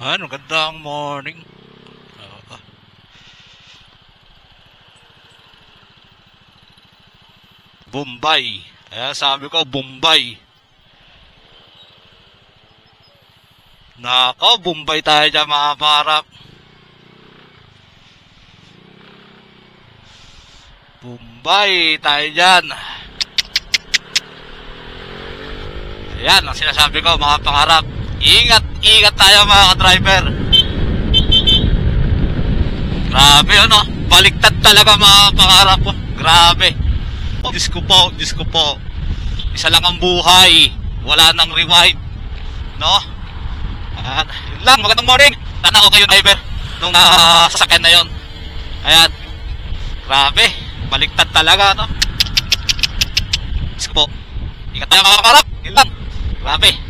Ano, gandang morning. Oo. Bombay. Kaya sabi ko, Bombay. Nako, Bombay tayo dyan mga parap. Bombay tayo dyan. Ayan, ang sinasabi ko mga pangarap. Ingat, ingat tayo mga driver. Grabe ano, baliktad talaga mga pangarap ko. Grabe. Oh, Diyos ko po, Diyos ko po. Isa lang ang buhay. Wala nang rewind. No? At, yun lang, magandang morning. Sana okay yung driver nung uh, sasakyan na yon. Ayan. Grabe. Baliktad talaga, no? Diyos ko po. Ingat tayo mga pangarap. Yun lang. Grabe.